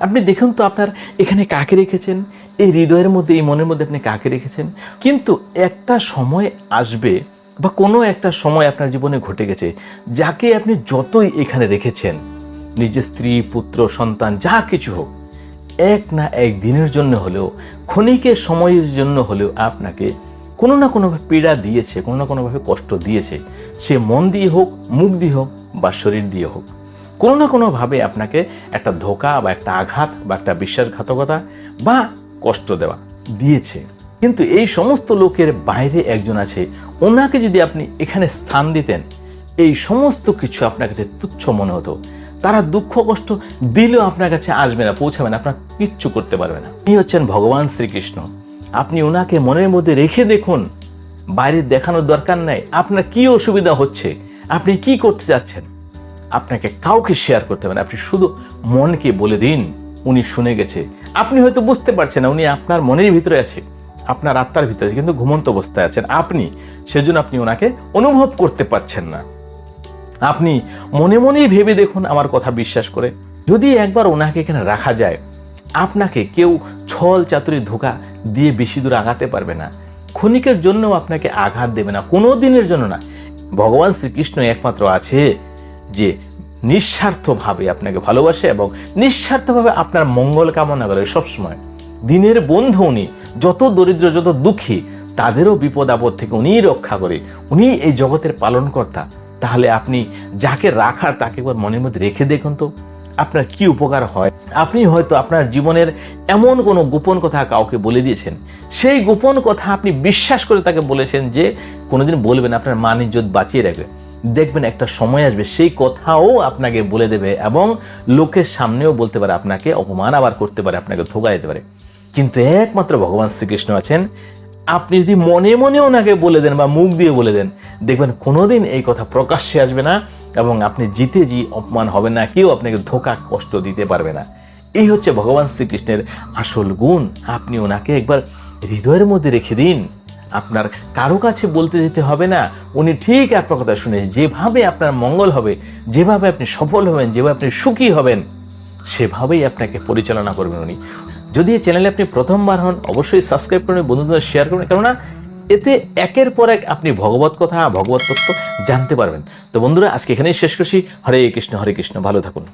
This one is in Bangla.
আপনি দেখুন তো আপনার এখানে কাকে রেখেছেন? এই হৃদয়ের মধ্যে, এই মনের মধ্যে আপনি কাকে রেখেছেন? কিন্তু একটা সময় আসবে বা কোনো একটা সময় আপনার জীবনে ঘটে গেছে, যাকে আপনি যতই এখানে রেখেছেন নিজের স্ত্রী, পুত্র, সন্তান, যা কিছু হোক, এক না এক দিনের জন্য হলেও, ক্ষণিকের সময়ের জন্য হলেও আপনাকে কোনো না কোনোভাবে পীড়া দিয়েছে, কোনো না কোনোভাবে কষ্ট দিয়েছে। সে মন দিয়ে হোক, মুখ দিয়ে হোক বা শরীর দিয়ে হোক। কোনো না কোনোভাবে আপনাকে একটা ধোকা বা একটা আঘাত বা একটা বিশ্বাসঘাতকতা বা কষ্ট দেওয়া দিয়েছে। কিন্তু এই সমস্ত লোকের বাইরে একজন আছে, ওনাকে যদি আপনি এখানে স্থান দিতেন, এই সমস্ত কিছু আপনার কাছে তুচ্ছ মনে হতো। তারা দুঃখ, কষ্ট দিলেও আপনার কাছে আসবে না, পৌঁছাবে না, আপনার কিচ্ছু করতে পারবে না। তিনি হচ্ছেন ভগবান শ্রীকৃষ্ণ। আপনি ওনাকে মনের মধ্যে রেখে দেখুন, বাইরে দেখানোর দরকার নাই, আপনার কি অসুবিধা হচ্ছে, আপনি কি করতে যাচ্ছেন আপনাকে কাউকে শেয়ার করতে হবে না। আপনি শুধু মনকে বলে দিন, উনি শুনে গেছে। আপনি হয়তো বুঝতে পারছেন না, উনি আপনার মনের ভিতরে আছে, আপনার আত্মার ভিতরে আছে, কিন্তু ঘুমন্ত অবস্থায় আছেন। আপনি, সেজন্য আপনি ওনাকে অনুভব করতে পারছেন না। আপনি মনে মনেই ভেবে দেখুন, আমার কথা বিশ্বাস করে। যদি একবার ওনাকে এখানে রাখা যায়, আপনাকে কেউ ছল চাতুরি ধোকা দিয়ে বেশি দূর আগাতে পারবে না। ক্ষণিকের জন্যও আপনাকে আঘাত দেবে না, কোনো দিনের জন্য না। ভগবান শ্রীকৃষ্ণ একমাত্র আছে। যে নিঃস্বার্থভাবে আপনাকে ভালোবাসে এবং নিঃস্বার্থভাবে আপনার মঙ্গল কামনা করে সবসময়। দিনের বন্ধু উনি, যত দরিদ্র, যত দুঃখী, তাদেরও বিপদ আপদ থেকে উনিই রক্ষা করে উনি এই জগতের পালনকর্তা। তাহলে আপনি যাকে রাখার তাকে একবার মনের মধ্যে রেখে দেখুন তো, আপনার কি উপকার হয়? আপনি হয়তো আপনার জীবনের এমন কোনো গোপন কথা কাউকে বলে দিয়েছেন। সেই গোপন কথা আপনি বিশ্বাস করে তাকে বলেছেন যে, কোনোদিন বলবেন আপনার মান ইজ্জত বাঁচিয়ে রাখবে। দেখবেন একটা সময় আসবে, সেই কথাও আপনাকে বলে দেবে এবং লোকের সামনেও বলতে পারে, আপনাকে অপমান আবার করতে পারে, আপনাকে ধোকা দিতে পারে। কিন্তু একমাত্র ভগবান শ্রীকৃষ্ণ আছেন। আপনি যদি মনে মনে ওনাকে বলে দেন বা মুখ দিয়ে বলে দেন, দেখবেন কোনোদিন এই কথা প্রকাশ্যে আসবে না এবং আপনি জিতে জি অপমান হবে না, কেউ আপনাকে ধোকা, কষ্ট দিতে পারবে না। এই হচ্ছে ভগবান শ্রীকৃষ্ণের আসল গুণ। আপনি ওনাকে একবার হৃদয়ের মধ্যে রেখে দিন। আপনার কারও কাছে বলতে যেতে হবে না, উনি ঠিক আপনার কথা শুনে যেভাবে আপনার মঙ্গল হবে, যেভাবে আপনি সফল হবেন, যেভাবে আপনি সুখী হবেন, সেভাবেই আপনাকে পরিচালনা করবেন উনি। যদি এই চ্যানেলে আপনি প্রথমবার হন, অবশ্যই সাবস্ক্রাইব করুন, বন্ধুদের শেয়ার করুন, কেননা এতে একের পর এক আপনি ভগবত কথা, ভগবত তত্ত্ব জানতে পারবেন। তো বন্ধুরা, আজকে এখানেই শেষ করছি। হরে কৃষ্ণ হরে কৃষ্ণ, ভালো থাকুন।